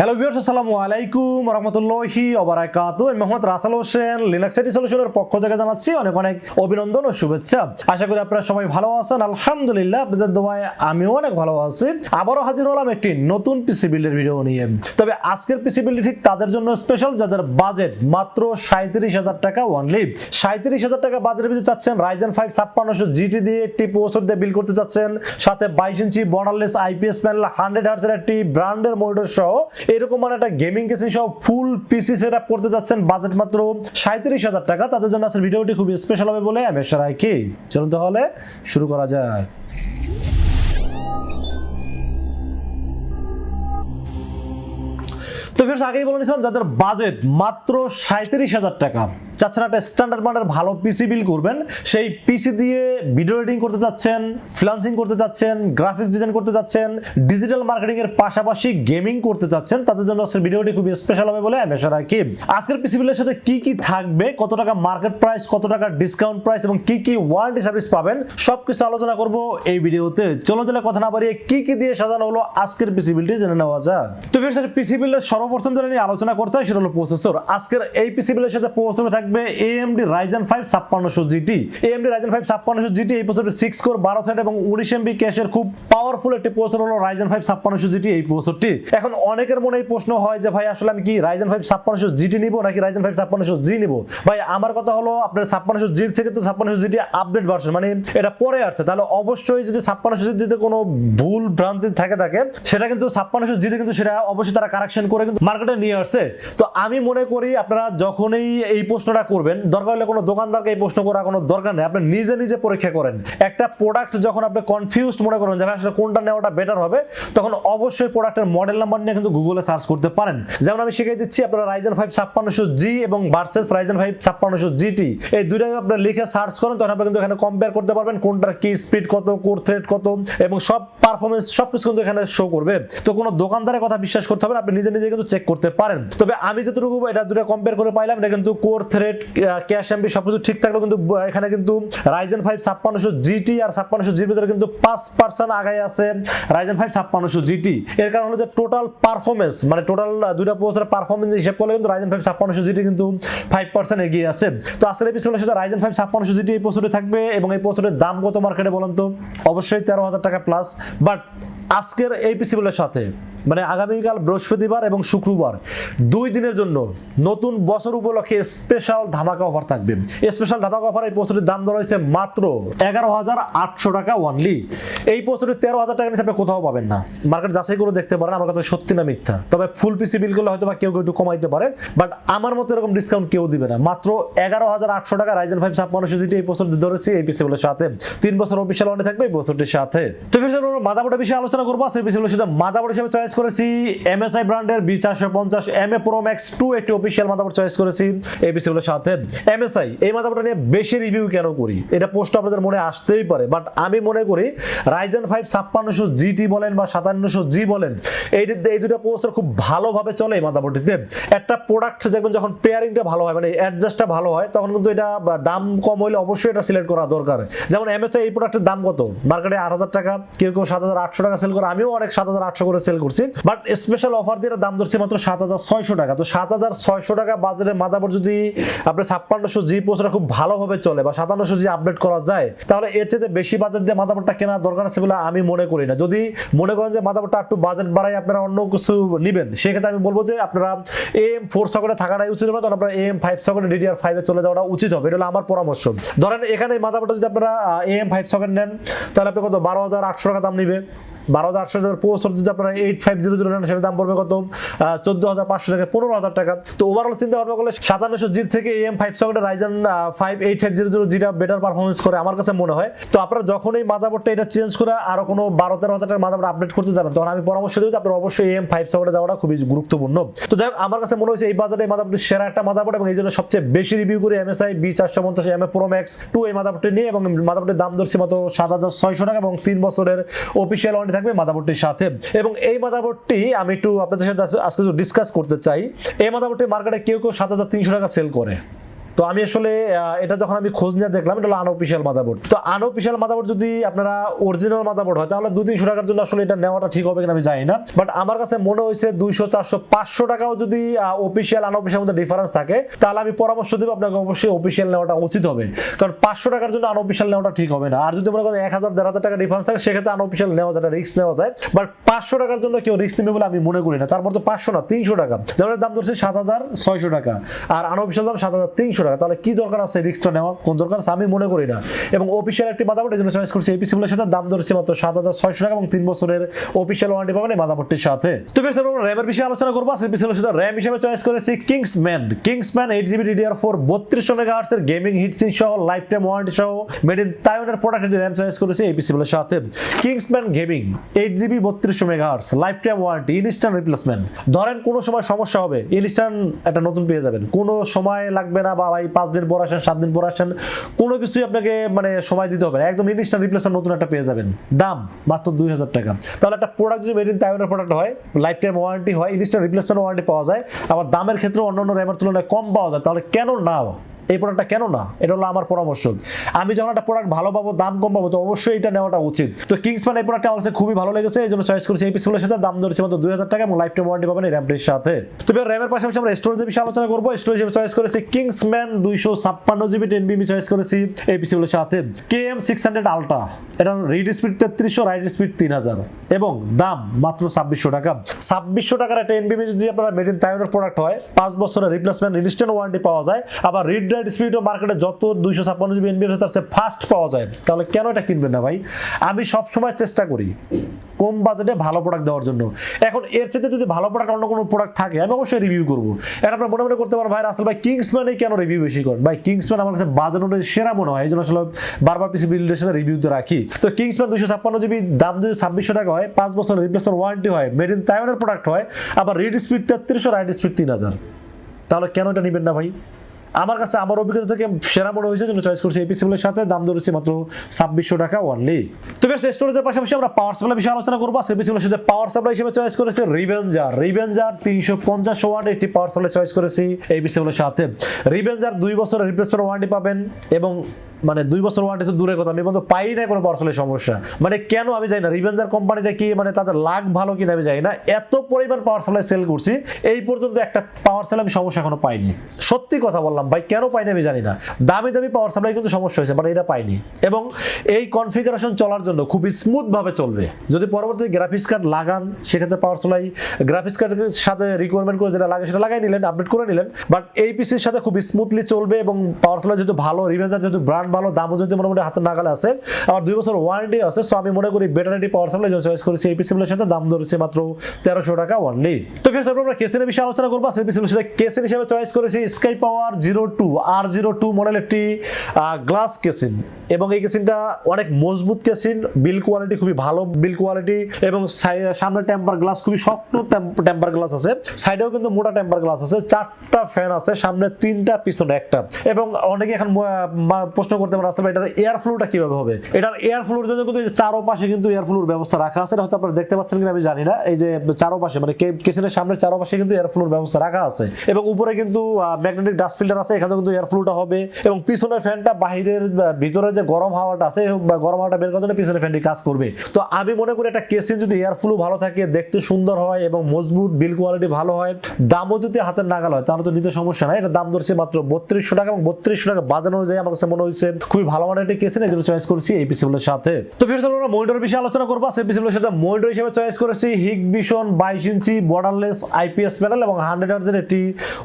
Hello viewers আসসালামু আলাইকুম রহমতুল্লাহি ওবারাকাতু আমি মোহাম্মদ রাসাল হোসেন লিনাক্স সিটি সলিউশনের পক্ষ থেকে জানাচ্ছি অনেক অনেক অভিনন্দন ও শুভেচ্ছা। আশা করি আপনারা সবাই ভালো আছেন, আলহামদুলিল্লাহ, আপনাদের দোয়ায় আমিও অনেক ভালো আছি। আবারও হাজির হলাম একটি নতুন পিসি বিল্ডের ভিডিও নিয়ে। তবে আজকের পিসি বিল্ড ঠিক তাদের জন্য স্পেশাল যাদের বাজেট মাত্র সাঁত্রিশ হাজার টাকা ওয়ানলি সাঁত্রিশ হাজার টাকা বাজারের ভিতরে চাচ্ছেন রাইজেন ফাইভ ছাপ্পান্নশো জিটি দিয়ে একটি প্রসেসর দিয়ে বিল করতে চাচ্ছেন। সাথে বাইশ inch borderless IPS panel hundred হার্টসের একটি ব্র্যান্ডের মনিটর সহ এরকম মানে একটা গেমিং কেসি সহ ফুল পিসি সেট আপ করতে যাচ্ছেন বাজেট মাত্র সাঁত্রিশ হাজার টাকা। তাদের জন্য আজকের ভিডিওটি খুবই স্পেশাল হবে বলে আমি আশা রাখি। চলুন তাহলে শুরু করা যাক। তো ফ্রেন্ডস আগেই বলে নিয়েছিলাম, যাদের বাজেট মাত্র সাঁত্রিশ হাজার টাকা। চাচ্ছেন একটা স্ট্যান্ডার্ড মানের ভালো পিসি বিল করবেন। সেই পিসি দিয়ে ভিডিও এডিটিং করতে চাচ্ছেন ফ্রিলান্সিং করতে চাচ্ছেন গ্রাফিক্স ডিজাইন করতে চাচ্ছেন ডিজিটাল মার্কেটিং এর পাশাপাশি গেমিং করতে চাচ্ছেন, তাদের জন্য আজকের ভিডিওটি খুবই স্পেশাল হবে বলে আমি আশা রাখি। আজকের পিসি বিলের সাথে কি কি থাকবে, কত টাকা মার্কেট প্রাইস কত টাকা ডিসকাউন্ট প্রাইস এবং কি কি ওয়ারেন্টি সার্ভিস পাবেন, সবকিছু আলোচনা করব এই ভিডিওতে চলো চলে কথা না বাড়িয়ে কি কি দিয়ে সাজানো হলো আজকের পিসি বিলটি জেনে নেওয়া যাক। তো পিসি বিলের সর্বপ্রথম যেটা নিয়ে আলোচনা করতে হয় সেটা হলো প্রসেসর আজকের এই পিসি বিলের সাথে প্রসেসর থাকবে AMD Ryzen 5 ছাপ্পান্নশো জিটি AMD Ryzen 5 ছাপ্পান্নশো জিটি এই প্রসেসর সিক্স কোর বারো থ্রেড এবং উনিশ এমবি ক্যাশের খুব পাওয়ারফুল একটি প্রসেসর হলো Ryzen 5 ছাপ্পান্নশো জিটি এই প্রসেসরটি এখন অনেকের মনে এই প্রশ্ন হয় যে, ভাই, আসলে আমি কি Ryzen 5 ছাপ্পান্নশো জিটি নিব নাকি Ryzen 5 ছাপ্পান্নশো জি নিব? ভাই, আমার কথা হলো আপনার ছাপ্পান্নশো জির থেকে তো ছাপ্পান্নশো জিটি আপডেট ভার্সন মানে এটা পরে আসছে। তাহলে অবশ্যই যদি ছাপ্পান্নশো জিটিতে কোনো ভুল ভ্রান্তি থাকে থাকে, সেটা কিন্তু ছাপ্পান্নশো জিতে কিন্তু সেটা অবশ্যই তারা কারেকশন করে কিন্তু মার্কেটে নিয়ে আসছে। তো আমি মনে করি আপনারা যখনই এই প্রশ্নটা করবেন। দরকার হলে কোনো দোকানদারকে এই প্রশ্ন করা কোনো দরকার নেই। আপনি নিজে নিজে পরীক্ষা করেন। একটা প্রোডাক্ট যখন আপনি কনফিউজড মনে করেন যে আসলে কোনটা নেওয়াটা বেটার হবে? তখন অবশ্যই প্রোডাক্টের মডেল নাম্বার নিয়ে কিন্তু গুগলে সার্চ করতে পারেন। যেমন আমি শিখিয়ে দিচ্ছি, আপনারা রাইজেন ফাইভ ছাপ্পান্নশো জি এবং ভার্সেস রাইজেন ফাইভ ছাপ্পান্নশো জিটি এই দুইটাই আপনার লিখে সার্চ করেন, তখন আপনি কিন্তু এখানে কম্পেয়ার করতে পারবেন কোনটার কি স্পিড কত কোর থ্রেড কত এবং সব পারফরমেন্স সব কিছু কিন্তু এখানে শো করবে। তো কোনো দোকানদারের কথা বিশ্বাস করতে হবে আপনি নিজে নিজে কিন্তু চেক করতে পারেন। তবে আমি যতটুকু এটা দুটো কম্পেয়ার করে পাইলাম, এটা কিন্তু কোর থ্রেড ক্যাশ এমবি সবকিছু ঠিক থাকলেও কিন্তু এখানে কিন্তু রাইজেন ফাইভ ছাপ্পান্নশো জিটি আর ছাপ্পান্নশো জির ভিতরে কিন্তু পাঁচ পার্সেন্ট আগায় আছে রাইজেন ফাইভ ছাপ্পান্নশো জিটি এর কারণ হলো যে টোটাল পারফরমেন্স মানে টোটাল দুইটা প্রসেসরের পারফরমেন্স হিসেব করলে কিন্তু রাইজেন ফাইভ ছাপ্পান্নশো জিটি কিন্তু ফাইভ পার্সেন্ট এগিয়ে আছে। তো আজকের এপিসোডের সাথে রাইজেন ফাইভ ছাপ্পান্নশো জিটি এই প্রসেসরে থাকবে এবং এই প্রসেসরের দাম কত মার্কেটে বলুন তো? অবশ্যই তেরো হাজার টাকা প্লাস বাট আজকের এই পিসিগুলোর সাথে মানে আগামীকাল বৃহস্পতিবার এবং শুক্রবার, দুই দিনের জন্য নতুন বছর উপলক্ষে স্পেশাল ধামাকা অফার থাকবে। স্পেশাল ধামাকা অফার এই পোস্টের দাম ধরা হয়েছে মাত্র এগারো হাজার আটশো টাকা ওয়ানলি এই পোস্টের তেরো হাজার টাকা নিচে আপনি কোথাও পাবেন না। মার্কেট যাচাই করে দেখতে পারেন, আমার কথা সত্যি না মিথ্যা। তবে ফুল পিসি বিল করলে হয়তো বা কেউ কেউ একটু কমাইতে পারে বাট আমার মতো এরকম ডিসকাউন্ট কেউ দিবে না। মাত্র এগারো হাজার আটশো টাকা রাইজেন ফাইভ ছাপ্পান্নশো জিটি এই পোস্টার ধরেছি এই পিসিগুলোর সাথে। তিন বছর অফিসিয়াল ওয়ারেন্টি থাকবে এই পোস্টারটির সাথে। তো মাদাবোর্ডের বিষয়ে আলোচনা করব সেই পিসিগুলোর সাথে মাদাবোর্ড হিসেবে চয়েস করেছি। এমএসআই ব্র্যান্ডের বি চারশো পঞ্চাশ M A pro max two একটি অফিসিয়াল মাদাবোর্ড চয়েস করেছি। এই পিসিগুলোর সাথে এমএসআই এই মাদাবোর্ডটা নিয়ে বেশি রিভিউ কেন করি? এটা পোস্ট আপনাদের মনে আসতেই পারে বাট আমি মনে করি রাইজেন ফাইভ ছাপ্পান্নশো জিটি বলেন বা সাতান্নশো জি বলেন, এই এই দুটো পোস্টার খুব ভালোভাবে চলে এই মাদাবোর্ডটিতে একটা প্রোডাক্ট দেখবেন যখন পেয়ারিংটা ভালো হয় মানে অ্যাডজাস্টটা ভালো হয়, তখন কিন্তু এটা দাম কম হলে অবশ্যই এটা সিলেক্ট করা দরকার। যেমন এমএসআই এই প্রোডাক্টের দাম কত? মার্কেটে আট হাজার টাকা, কেউ কেউ সাত হাজার আটশো টাকা সেল করে, আমিও অনেক সাত হাজার আটশো করে সেল করছি বাট স্পেশাল অফার দিয়ে দাম ধরছে মাত্র সাত হাজার ছয়শো টাকা। তো সাত হাজার ছয়শো টাকা বাজারে মাদাবোর্ড যদি আপনার ছাপ্পান্নশো জি পোস্টটা খুব ভালোভাবে চলে বা সাতান্নশো জি আপডেট করা যায়, তাহলে এর চেয়ে বেশি বাজেট দিয়ে মাদাবোর্ডটা কেনা দরকার আছে বলে আমি মনে করি না। যদি মনে করেন যে মাদাবোর্ডটা একটু বাজেট বাড়াই আপনারা অন্য কিছু নেবেন, সেক্ষেত্রে আমি বলব যে আপনারা এম ফোর সকেটে থাকাটাই উচিত হবে তখন আপনারা এম ফাইভ সকেটে ডিডিআর ফাইভে চলে যাওয়াটা উচিত হবে। এটা হলো আমার পরামর্শ। ধরেন এখানে মাদাবোর্ডটা যদি আপনারা এম ফাইভ সকেট নেন, তাহলে আপনি কত? বারো হাজার আটশো টাকা দাম নিবে। বারো হাজার আটশো টাকার পোস্ট যদি আপনারা এইট ফাইভ জিরো জিরো নেন, সেটার দাম পড়বে কত? চোদ্দ হাজার পাঁচশো টাকা পনেরো হাজার টাকা। তো ওভারঅল চিন্তা ভাবনা করলে সাতান্নশো জির থেকে এম ফাইভ সকেটে Ryzen eight eight five zero জিরো যেটা বেটার পারফরমেন্স করে আমার কাছে মনে হয়। তো আপনারা যখন এই মাদাবোর্ডটা এটা চেঞ্জ করে আরও কোনো বারো তেরো হাজার টাকার মাদাবোর্ড আপডেট করতে যাবেন, তখন আমি পরামর্শ দিই যে আপনার অবশ্যই এম ফাইভ সকেটে যাওয়াটা খুবই গুরুত্বপূর্ণ। তো যাই হোক, আমার কাছে মনে হয়েছে এই বাজারে এই মাদাবোর্ডটি সেরা একটা মাদাবোর্ড এবং এই জন্য সবচেয়ে বেশি রিভিউ করে এমএসআই বি চারশো পঞ্চাশ M A pro max two এই মাদাবোর্ডটি নিয়ে এবং মাদাবোর্ডের দাম ধরছে মতো সাত হাজার ছয়শো টাকা এবং তিন বছরের অফিসিয়াল ওয়ারেন্টি থাকবে মাদাবোর্ডটির সাথে। এবং এই মাদাবোর্ডটি আমি একটু আপনাদের সাথে আজ- আজকে ডিসকাস করতে চাই। এই মাদাবোর্ডটি মার্কেটে কেউ কেউ সাত হাজার তিনশো টাকা সেল করে। তো আমি আসলে এটা যখন আমি খোঁজ নিয়ে দেখলাম, এটা হলো আনঅফিসিয়াল মাদাবোর্ড তো আনঅফিসিয়াল মাদাবোর্ড যদি আপনারা অরিজিনাল মাদাবোর্ড হয়, তাহলে দু তিনশো টাকার জন্য আসলে এটা নেওয়াটা ঠিক হবে কিনা আমি জানি না। বাট আমার কাছে মনে হয়েছে দুইশো, চারশো, পাঁচশো টাকাও যদি অফিসিয়াল আনঅফিসিয়াল মধ্যে ডিফারেন্স থাকে, তাহলে আমি পরামর্শ দেবো আপনাকে অবশ্যই অফিসিয়াল নেওয়াটা উচিত হবে। কারণ পাঁচশো টাকার জন্য আনঅফিসিয়াল নেওয়াটা ঠিক হবে না। আর যদি মনে করেন এক হাজার, দেড় হাজার টাকা ডিফারেন্স থাকে, সেক্ষেত্রে আনঅফিসিয়াল নেওয়া যায় রিস্ক নেওয়া যায়। বাট পাঁচশো টাকার জন্য কেউ রিস্ক নেবে বলে আমি মনে করি না। তারপর তো পাঁচশো না, তিনশো টাকা। যেমন দাম ধরছে সাত হাজার ছয়শো টাকা। আর আনঅফিসিয়াল দাম সাত হাজার, তিনশো টাকা। তাহলে কি দরকার আছে রিস্কটা নেওয়া? কোন দরকার আছে? আমি মনে করি না। এবং অফিসিয়াল একটি মাদাবোর্ড এই জন্য চয়েস করছি। এপিসি বলে সাথে দাম ধরছে মাত্র সাত হাজার ছয়শো টাকা এবং তিন বছরের অফিসিয়াল ওয়ারেন্টি পাবেন এই মাদাবোর্ডটির সাথে। তো ফের আমরা র্যামের বিষয়ে আলোচনা করব। আজকে পিসির সাথে র্যাম হিসেবে চয়েস করেছি Kingsman Kingsman eight GB DDR four বত্রিশশো মেগা এর গেমিং হিটসিন সহ লাইফ টাইম ওয়ারেন্টি সহ মেড ইন তাইওয়ানের প্রোডাক্ট র্যাম চয়েস করেছি এই পিসি বলের সাথে। কিংসম্যান গেমিং এইট জিবি বত্রিশশো mega life time warranty instant replacement ধরেন কোনো সময় সমস্যা হবে ইনস্ট্যান্ট একটা নতুন পেয়ে যাবেন। কোনো সময় লাগবে না বা ভাই পাঁচ দিন পর আসেন, সাত দিন পর আসেন, কোনো কিছুই আপনাকে মানে সময় দিতে হবে না। একদম ইনস্ট্যান্ট রিপ্লেসমেন্ট নতুন একটা পেয়ে যাবেন। দাম মাত্র দুই হাজার টাকা। তাহলে একটা প্রোডাক্ট যদি মেড ইন তাইওয়ানের প্রোডাক্ট হয় লাইফ টাইম ওয়ারেন্টি হয় ইনস্ট্যান্ট রিপ্লেসমেন্ট ওয়ারেন্টি পাওয়া যায়, আবার দামের ক্ষেত্রে অন্যান্য র্যামের তুলনায় কম পাওয়া যায়, তাহলে কেন না এই প্রোডাক্টটা কেন না? এটা হলো আমার পরামর্শ। আমি যখন একটা প্রোডাক্ট ভালো পাবো, দাম কম পাবো, তো অবশ্যই এটা নেওয়াটা উচিত। তো কিংসম্যান এই প্রোডাক্টটা আমার খুবই ভালো লেগেছে, এই জন্য চয়েস করেছি এই পিসগুলোর সাথে। দাম ধরেছে মাত্র দুই হাজার টাকা এবং লাইফ টাইম ওয়ারেন্টি পাবেন এই র্যামটির সাথে। তো র্যামের পাশাপাশি আমরা স্টোরেজের বিষয়ে আলোচনা করব। স্টোরেজ হিসেবে চয়েস করেছি কিংসম্যান দুইশো ছাপ্পান্ন জিবি টেন বিবি চয়েস করেছি এই পিসগুলোর সাথে। K M six hundred ultra এটা রিড স্পিড তেত্রিশশো রাইড স্পিড তিন হাজার। এবং দাম মাত্র ছাব্বিশশো টাকা। ছাব্বিশশো টাকার একটা এনবিবি যদি আপনারা মেড ইন তাইওয়ানের প্রোডাক্ট হয়, পাঁচ বছরের রিপ্লেসমেন্ট ইনস্ট্যান্ট ওয়ারেন্টি পাওয়া যায়। আবার রিড স্পিডও মার্কেটে যত দুইশো ছাপ্পান্ন জিবি এনবিবি তার চেয়ে ফাস্ট পাওয়া যায়। তাহলে কেন এটা কিনবেন না ভাই? আমি সবসময় চেষ্টা করি কম বাজেটে ভালো প্রোডাক্ট দেওয়ার জন্য। এখন এর চাইতে যদি ভালো প্রোডাক্ট অন্য কোনো প্রোডাক্ট থাকে, আমি অবশ্যই রিভিউ করব। এখন আপনার মনে মনে করতে পারেন, ভাই আসলে ভাই কিংসম্যানই কেন রিভিউ বেশি করেন? ভাই কিংসম্যান আমার কাছে বাজেট অনুযায়ী সেরা মনে হয়, এই জন্য আসলে বারবার পিসি বিল্ডের সাথে রিভিউতে রাখি। তো কিংসম্যান দুশো ছাপ্পান্ন জিবি দাম যদি ছাব্বিশশো টাকা হয়, পাঁচ বছর রিপ্লেসমেন্ট ওয়ারেন্টি হয় মেড ইন তাইওয়ানের প্রোডাক্ট হয়, আবার রিড স্পিড তেত্রিশশো রাইড স্পিড তিন হাজার। তাহলে কেন এটা নেবেন না ভাই? আমার কাছে আমার অভিজ্ঞতা থেকে সেরা মনে হয়েছে, জন্য চয়েস করছি এই পিসিগুলোর সাথে। দাম ধরেছি মাত্র ছাব্বিশশো টাকা ওয়ানলি তো বেশ স্টোরেজের পাশাপাশি আমরা পাওয়ার সাপ্লাই বিষয়ে আলোচনা করব। সেই পিসিগুলোর সাথে পাওয়ার সাপ্লাই হিসেবে চয়েস করেছে রিভেঞ্জার রিভেঞ্জার তিনশো পঞ্চাশ ওয়াট একটি পাওয়ার সাপ্লাই চয়েস করেছি এই পিসিগুলোর সাথে। রিভেঞ্জার দুই বছরের রিপ্লেসমেন্ট ওয়ারেন্টি পাবেন এবং মানে দুই বছর ওয়ারেন্টি তো দূরের কথা, আমি বলতে পাই না কোনো পাওয়ার সাপ্লাই সমস্যা। মানে কেন আমি জানি না রিভেঞ্জার কোম্পানিটা কি মানে তাদের লাখ ভালো কিনা আমি জানি না। এত পরিমাণ পাওয়ার সেল করছি, এই পর্যন্ত একটা পাওয়ার সাপ্লাই আমি সমস্যা এখনও পাইনি। সত্যি কথা বললাম ভাই, কেন পাইনি আমি জানি না। দামি দামি পাওয়ার সাপ্লাই কিন্তু সমস্যা হয়েছে মানে এটা পাইনি। এবং এই কনফিগারেশন চলার জন্য খুব স্মুথভাবে চলবে। যদি পরবর্তী গ্রাফিক্স কার্ড লাগান, সেক্ষেত্রে পাওয়ার সাপ্লাই গ্রাফিক্স কার্ডের সাথে রিকোয়ারমেন্ট করে যেটা লাগে সেটা লাগাই নিলেন আপডেট করে নিলেন। বাট এই পিসির সাথে খুব স্মুথলি চলবে এবং পাওয়ার সাপ্লাই যেহেতু ভালো রিভেঞ্জার যেহেতু ব্র্যান্ড ভালো দামও যদি মোটামুটি হাতের নাগালে আছে। আমার দুই বছর ওয়ারেন্টি আছে সো আমি মনে করি ব্যাটারি পাওয়ার সাপ্লাই চয়েস করেছি পিসিগুলোর সাথে দাম ধরেছে মাত্র তেরোশো টাকা ওয়ানলি তো ফের আমরা কেসের বিষয়ে আলোচনা করব। সেই পিসিগুলোর সাথে কেসের হিসেবে চয়েস করেছি স্কাই পাওয়ার জিরো টু আর জিরো টু মডেল একটি গ্লাস কেসিন এবং এই কেসিনটা অনেক মজবুত কেসিন বিল কোয়ালিটি খুবই ভালো বিল কোয়ালিটি এবং সামনে টেম্পার গ্লাস খুবই শক্ত টেম্পার গ্লাস আছে। সাইডেও কিন্তু মোটা টেম্পার গ্লাস আছে, চারটা ফ্যান আছে, সামনে তিনটা, পিছনে একটা। এবং অনেকে এখন প্রশ্ন আসলে এটার এয়ার ফ্লোটা কীভাবে হবে? এটার এয়ার ফ্লোর জন্য কিন্তু চারোপাশে কিন্তু এয়ার ফ্লোর ব্যবস্থা রাখা আছে। হয়তো আপনারা দেখতে পাচ্ছেন কিনা আমি জানি না। এই যে চারোপাশে মানে কেসিনের সামনে চারোপাশে কিন্তু এয়ার ফ্লোর ব্যবস্থা রাখা আছে। এবং উপরে কিন্তু ম্যাগনেটিক ডাস্ট ফিল্টার আছে এখানে কিন্তু এয়ার ফ্লোটা হবে। এবং পিছনের ফ্যানটা বাহিরের ভিতরে যে গরম হাওয়াটা আছে গরম হাওয়াটা বের করার জন্য পিছনের ফ্যানটি কাজ করবে। তো আমি মনে করি একটা কেসিন যদি এয়ার ফ্লো ভালো থাকে, দেখতে সুন্দর হয় এবং মজবুত বিল কোয়ালিটি ভালো হয়, দামও যদি হাতের নাগাল হয়, তাহলে তো নিতে সমস্যা নাই। এটা দাম ধরছে মাত্র বত্রিশশো টাকা এবং বত্রিশশো টাকা বাজানো যায়, আমার কাছে মনে হয়েছে। খুবই ভালো মানের একটি কেসিন এই জন্য চয়েস করেছি এই পিসিগুলোর সাথে। তো ফির আমরা মনিটরের বিষয়ে আলোচনা করব। সেই পিসিগুলোর সাথে মনিটর হিসেবে চয়েস করেছি হিগ ভিশন বাইশ ইঞ্চি বর্ডারলেস আইপিএস প্যানেল এবং হান্ড্রেড হার্জের একটি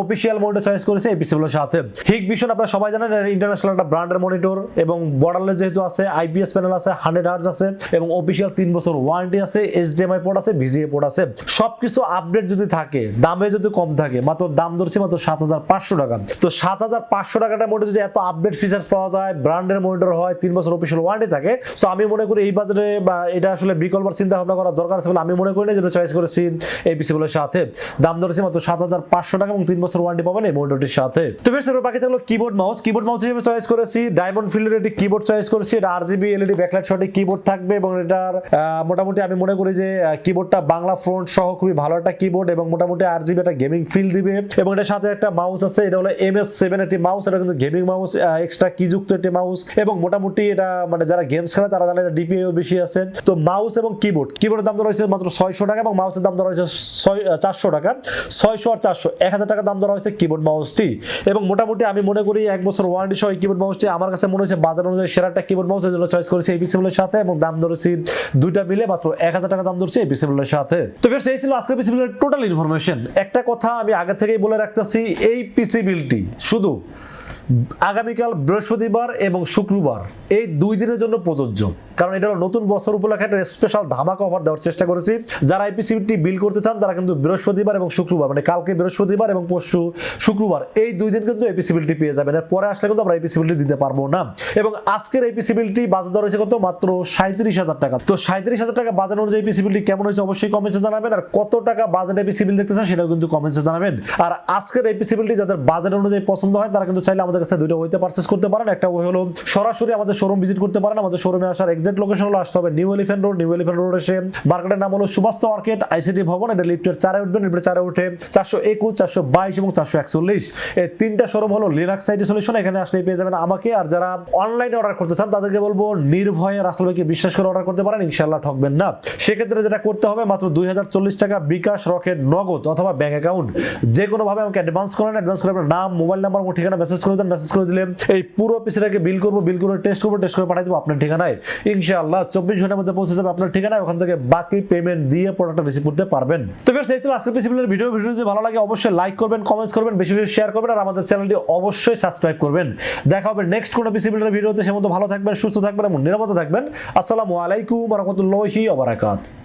অফিসিয়াল মনিটর চয়েস করেছি এই পিসিগুলোর সাথে। হিগ ভিশন আপনারা সবাই জানেন ইন্টারন্যাশনাল একটা ব্র্যান্ডের মনিটর এবং বর্ডারলেস যেহেতু আছে আইপিএস প্যানেল আছে হান্ড্রেড হার্জ আছে এবং অফিসিয়াল তিন বছর ওয়ারেন্টি আছে এইচডিএমআই পোর্ট আছে ভিজিএ পোর্ট আছে। সবকিছু আপডেট যদি থাকে, দামে যদি কম থাকে, মাত্র দাম ধরছে মাত্র সাত হাজার পাঁচশো টাকা। তো সাত হাজার পাঁচশো টাকাটার মধ্যে যদি এত আপডেট ফিচার্স পাওয়া যায় যায় ব্র্যান্ডের মনিটর হয়, তিন বছর অফিসিয়াল ওয়ারেন্টি থাকে। সো আমি মনে করি এই বাজারে বা এটা আসলে বিকল্প চিন্তা ভাবনা করার দরকার আছে বলে আমি মনে করি না যেটা চয়েস করেছি এই পিসিগুলোর সাথে। দাম ধরেছি মাত্র সাত হাজার পাঁচশো টাকা এবং তিন বছর ওয়ারেন্টি পাবেন এই মনিটরটির সাথে। তো বেশ, এবার বাকি থাকল কিবোর্ড মাউস কিবোর্ড মাউস হিসেবে চয়েস করেছি। ডায়মন্ড ফিল্ডের একটি কিবোর্ড চয়েস করেছি। এটা আর জিবি এলইডি ব্যাকলাইট সঠিক কিবোর্ড থাকবে এবং এটার মোটামুটি আমি মনে করি যে কিবোর্ডটা বাংলা ফ্রন্ট সহ খুবই ভালো একটা কিবোর্ড এবং মোটামুটি আর জিবি একটা গেমিং ফিল দিবে। এবং এটার সাথে একটা মাউস আছে, এটা হলো এম এস সেভেন একটি মাউস এটা কিন্তু গেমিং মাউস এক্সট্রা কিযুক্ত একটি মাউস এবং মোটামুটি এটা মানে যারা গেমস খেলে তারা জানে এটা ডিপিএও বেশি আছে। তো মাউস এবং কিবোর্ড কিবোর্ডের দাম ধরা হয়েছে মাত্র ছয়শো টাকা এবং মাউসের দাম ধরা হয়েছে ছয় চারশো টাকা। ছয়শো আর চারশো, এক হাজার টাকা দাম ধরা হয়েছে কিবোর্ড মাউসটি এবং মোটামুটি আমি মনে করি এক বছর ওয়ারেন্টি সহ কিবোর্ড মাউসটি আমার কাছে মনে হচ্ছে বাজার অনুযায়ী সেরা একটা কিবোর্ড মাউস এজন্য চয়েস করেছি এই পিসিবলের সাথে এবং দাম ধরেছি দুইটা মিলে মাত্র এক হাজার টাকা দাম ধরছে এই পিসিবলের সাথে। তো ফের এই ছিল আজকের পিসিবলের টোটাল ইনফরমেশন একটা কথা আমি আগে থেকেই বলে রাখতেছি, এই পিসিবিলটি শুধু আগামীকাল বৃহস্পতিবার এবং শুক্রবার এই দুই দিনের জন্য প্রযোজ্য। কারণ এটা হলো নতুন বছর উপলক্ষে একটা স্পেশাল ধামাকা অফার দেওয়ার চেষ্টা করেছি। যারা আইপিসিবিটি বিল করতে চান, তারা কিন্তু বৃহস্পতিবার এবং শুক্রবার মানে কালকে বৃহস্পতিবার এবং পরশু শুক্রবার এই দুই দিন কিন্তু এপিসিবিলিটি পেয়ে যাবেন। পরে আসলে কিন্তু আমরা এপিসিবিলিটি দিতে পারব না। এবং আজকের এপিসিবিলিটি বাজার দর হয়েছে কত? মাত্র সাঁত্রিশ হাজার টাকা। তো সাঁত্রিশ হাজার টাকা বাজার অনুযায়ী এপিসিবিলিটি কেমন হয়েছে অবশ্যই কমেন্টে জানাবেন। আর কত টাকা বাজার এপিসিবিল দেখতে চান, সেটাও কিন্তু কমেন্টে জানাবেন। আর আজকের এপিসিবিলিটি যাদের বাজার অনুযায়ী পছন্দ হয়, তারা কিন্তু চাইলে আমাদের কাছে দুইটা ওইতে পারচেস করতে পারেন। একটা ওই হলো সরাসরি আমাদের শোরুম ভিজিট করতে পারেন। আমাদের শোরুমে আসার এক্সাক্ট লোকেশন হলো আসতে হবে New Elephant Road New Elephant Road এসে মার্কেটের নাম হলো সুবাস্ত মার্কেট আইসিটি ভবন। এটা লিফটের চারে উঠবেন। লিফটের চারে উঠে চারশো একুশ, চারশো বাইশ এবং চারশো একচল্লিশ। এই তিনটা শোরুম হলো লিনাক্স সাইটি সলিউশন এখানে আসলে পেয়ে যাবেন আমাকে। আর যারা অনলাইনে অর্ডার করতে চান, তাদেরকে বলব নির্ভয়ে রাসেল ভাইকে বিশ্বাস করে অর্ডার করতে পারেন। ইনশাল্লাহ ঠকবেন না। সেক্ষেত্রে যেটা করতে হবে, মাত্র দুই হাজার চল্লিশ টাকা বিকাশ, রকেট, নগদ অথবা ব্যাংক অ্যাকাউন্ট যে কোনোভাবে আমাকে অ্যাডভান্স করেন। অ্যাডভান্স করে আপনার নাম মোবাইল নাম্বার ঠিকানা মেসেজ করে মেসেজ করে দিলে এই পুরো পিসিটাকে বিল করব বিল করে টেস্ট করব টেস্ট করে পাঠিয়ে দেবো আপনার ঠিকানায়। ইনশাআল্লাহ চব্বিশ ঘণ্টার মধ্যে পৌঁছে যাবে আপনার ঠিকানায়, ওখান থেকে বাকি পেমেন্ট দিয়ে প্রোডাক্টটা রিসিভ করতে পারবেন। তো ফের সেই ছিল আজকের পিসিবিলের ভিডিও ভিডিও যদি ভালো লাগে, অবশ্যই লাইক করবেন কমেন্টস করবেন, বেশি বেশি শেয়ার করবেন, আর আমাদের চ্যানেলটি অবশ্যই সাবস্ক্রাইব করবেন। দেখা হবে নেক্সট কোনো পিসিবিলের ভিডিওতে সে মতো ভালো থাকবেন, সুস্থ থাকবেন এবং নিরাপদে থাকবেন। আসসালামু আলাইকুম রহমতুল্লাহি ওবারাকাত